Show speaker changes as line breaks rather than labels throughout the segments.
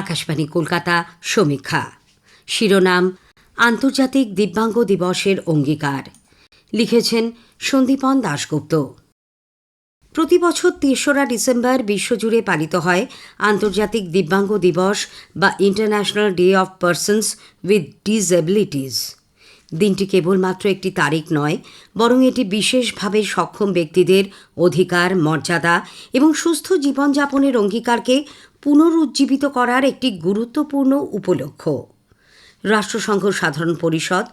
আকাশবাণী কলকাতা, সমীক্ষা। শিরোনাম, আন্তর্জাতিক দিব্যাঙ্গ দিবসের অঙ্গীকার। লিখেছেন সন্দীপন দাশগুপ্ত। প্রতি বছর তেসরা ডিসেম্বর বিশ্বজুড়ে পালিত হয় আন্তর্জাতিক দিব্যাঙ্গ দিবস বা International Day of Persons with Disabilities. দিনটি কেবলমাত্র একটি তারিখ নয়, বরং এটি বিশেষভাবে সক্ষম ব্যক্তিদের অধিকার, মর্যাদা এবং সুস্থ জীবনযাপনের অঙ্গীকারকে পুনরুজ্জীবিত করার একটি গুরুত্বপূর্ণ উপলক্ষ রাষ্ট্রসংঘ সাধারণ পরিষদ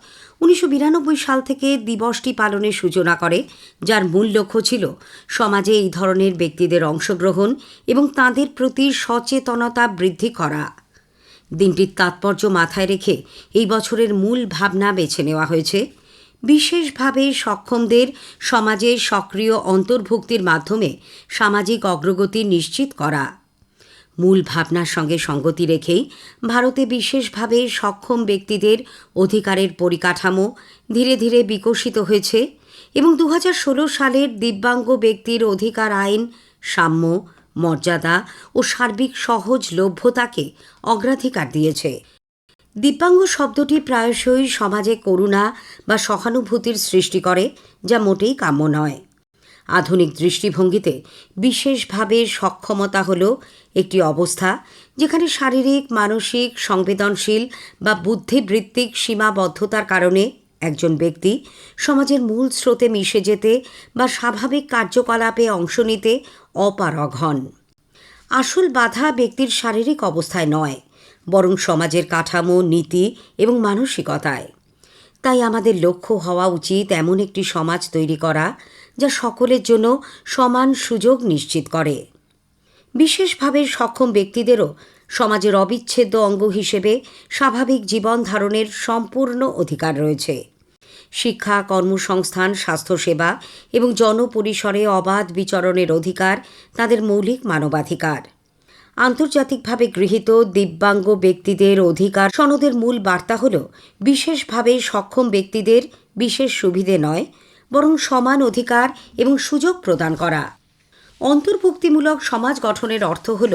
উনিশশো বিরানব্বই সাল থেকে দিবসটি পালনের সূচনা করে, যার মূল লক্ষ্য ছিল সমাজে এই ধরনের ব্যক্তিদের অংশগ্রহণ এবং তাদের প্রতি সচেতনতা বৃদ্ধি করা। দিনটির তাৎপর্য মাথায় রেখে এই বছরের মূল ভাবনা বেছে নেওয়া হয়েছে। বিশেষভাবে সক্ষমদের সমাজে সক্রিয় অন্তর্ভুক্তির মাধ্যমে সামাজিক অগ্রগতি নিশ্চিত করা। মূল ভাবনার সঙ্গে সঙ্গতি রেখেই ভারতে বিশেষভাবে সক্ষম ব্যক্তিদের অধিকারের পরিকাঠামো ধীরে ধীরে বিকশিত হয়েছে এবং দু হাজার ষোলো সালের দিব্যাঙ্গ ব্যক্তির অধিকার আইন সাম্য মর্যাদা ও সার্বিক সহজলভ্যতাকে অগ্রাধিকার দিয়েছে। দিব্যাঙ্গ শব্দটি প্রায়শই সমাজে করুণা বা সহানুভূতির সৃষ্টি করে, যা মোটেই কাম্য নয়। আধুনিক দৃষ্টিভঙ্গিতে বিশেষভাবে সক্ষমতা হল একটি অবস্থা যেখানে শারীরিক, মানসিক, সংবেদনশীল বা বুদ্ধিবৃত্তিক সীমাবদ্ধতার কারণে একজন ব্যক্তি সমাজের মূল স্রোতে মিশে যেতে বা স্বাভাবিক কার্যকলাপে অংশ নিতে অপারগ হন আসল বাধা ব্যক্তির শারীরিক অবস্থায় নয়, বরং সমাজের কাঠামো, নীতি এবং মানসিকতায়। তাই আমাদের লক্ষ্য হওয়া উচিত এমন একটি সমাজ তৈরি করা যা সকলের জন্য সমান সুযোগ নিশ্চিত করে। বিশেষভাবে সক্ষম ব্যক্তিদেরও সমাজের অবিচ্ছেদ্য অঙ্গ হিসেবে স্বাভাবিক জীবন ধারণের সম্পূর্ণ অধিকার রয়েছে। শিক্ষা, কর্মসংস্থান, স্বাস্থ্যসেবা এবং জনপরিসরে অবাধ বিচরণের অধিকার তাদের মৌলিক মানবাধিকার। আন্তর্জাতিকভাবে গৃহীত দিব্যাঙ্গ ব্যক্তিদের অধিকার সনদের মূল বার্তা হল, বিশেষভাবে সক্ষম ব্যক্তিদের বিশেষ সুবিধে নয়, বরং সমান অধিকার এবং সুযোগ প্রদান করা। অন্তর্ভুক্তিমূলক সমাজ গঠনের অর্থ হল,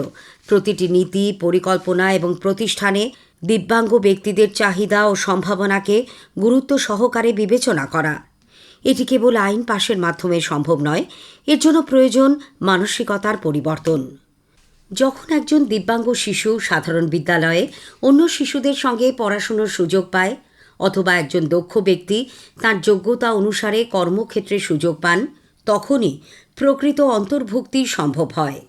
প্রতিটি নীতি, পরিকল্পনা এবং প্রতিষ্ঠানে দিব্যাঙ্গ ব্যক্তিদের চাহিদা ও সম্ভাবনাকে গুরুত্ব সহকারে বিবেচনা করা। এটি কেবল আইন পাশের মাধ্যমে সম্ভব নয়, এর জন্য প্রয়োজন মানসিকতার পরিবর্তন। যখন একজন দিব্যাঙ্গ শিশু সাধারণ বিদ্যালয়ে অন্য শিশুদের সঙ্গে পড়াশুনোর সুযোগ পায় অথবা একজন দক্ষ ব্যক্তি তার যোগ্যতা অনুসারে কর্মক্ষেত্রে সুযোগ পান, তখনই প্রকৃত অন্তর্ভুক্তি সম্ভব হয়।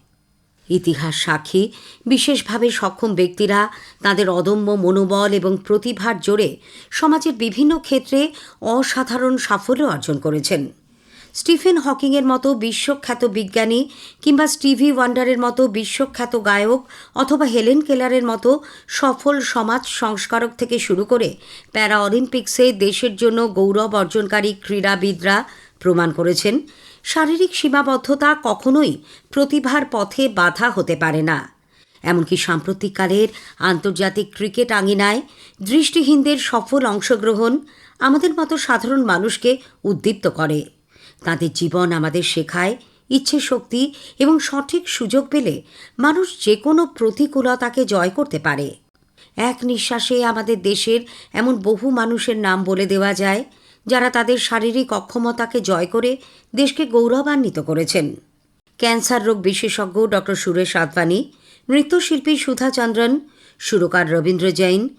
ইতিহাস সাক্ষী। বিশেষভাবে সক্ষম ব্যক্তিরা তাদের অদম্য মনোবল এবং প্রতিভার জোরে সমাজের বিভিন্ন ক্ষেত্রে অসাধারণ সাফল্য অর্জন করেছেন। স্টিফেন হকিংয়ের মতো বিশ্বখ্যাত বিজ্ঞানী কিংবা স্টিভি ওয়ান্ডারের মতো বিশ্বখ্যাত গায়ক অথবা হেলেন কেলারের মতো সফল সমাজ সংস্কারক থেকে শুরু করে প্যারা অলিম্পিক্সে দেশের জন্য গৌরব অর্জনকারী ক্রীড়াবিদরা প্রমাণ করেছেন। শারীরিক সীমাবদ্ধতা কখনোই প্রতিভার পথে বাধা হতে পারে না। এমনকি সাম্প্রতিককালের আন্তর্জাতিক ক্রিকেট আঙিনায় দৃষ্টিহীনদের সফল অংশগ্রহণ আমাদের মতো সাধারণ মানুষকে উদ্দীপ্ত করে। তাদের জীবন আমাদের শেখায় ইচ্ছে শক্তি এবং সঠিক সুযোগ পেলে মানুষ যে কোনো প্রতিকূলতাকে জয় করতে পারে। এক নিঃশ্বাসে আমাদের দেশের এমন বহু মানুষের নাম বলে দেওয়া যায় যারা তাদের শারীরিক অক্ষমতাকে জয় করে দেশকে গৌরবান্বিত করেছেন। ক্যান্সার রোগ বিশেষজ্ঞ ডক্টর সুরেশ আদবানি নৃত্যশিল্পী সুধা চন্দ্রন, সুরকার রবীন্দ্র জৈন,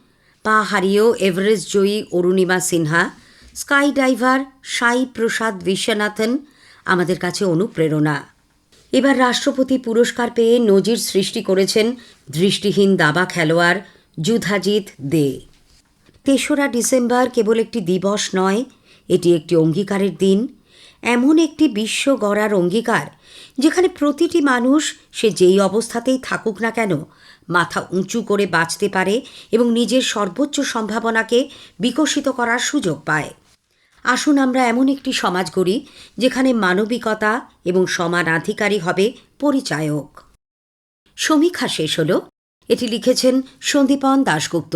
পা হারিয়েও এভারেস্ট জয়ী অরুণিমা সিনহা, স্কাই ডাইভার সাই প্রসাদ বিশ্বনাথন আমাদের কাছে অনুপ্রেরণা। এবার রাষ্ট্রপতি পুরস্কার পেয়ে নজির সৃষ্টি করেছেন দৃষ্টিহীন দাবা খেলোয়াড় যুধাজিৎ দে। তেসরা ডিসেম্বর কেবল একটি দিবস নয় এটি একটি অঙ্গীকারের দিন, এমন একটি বিশ্ব গড়ার অঙ্গীকার, যেখানে প্রতিটি মানুষ সে যেই অবস্থাতেই থাকুক না কেন, মাথা উঁচু করে বাঁচতে পারে এবং নিজের সর্বোচ্চ সম্ভাবনাকে বিকশিত করার সুযোগ পায়। আসুন আমরা এমন একটি সমাজ গড়ি, যেখানে মানবিকতা এবং সমানাধিকারী হবে পরিচায়ক। সমীক্ষা শেষ হল। এটি লিখেছেন সন্দীপন দাশগুপ্ত।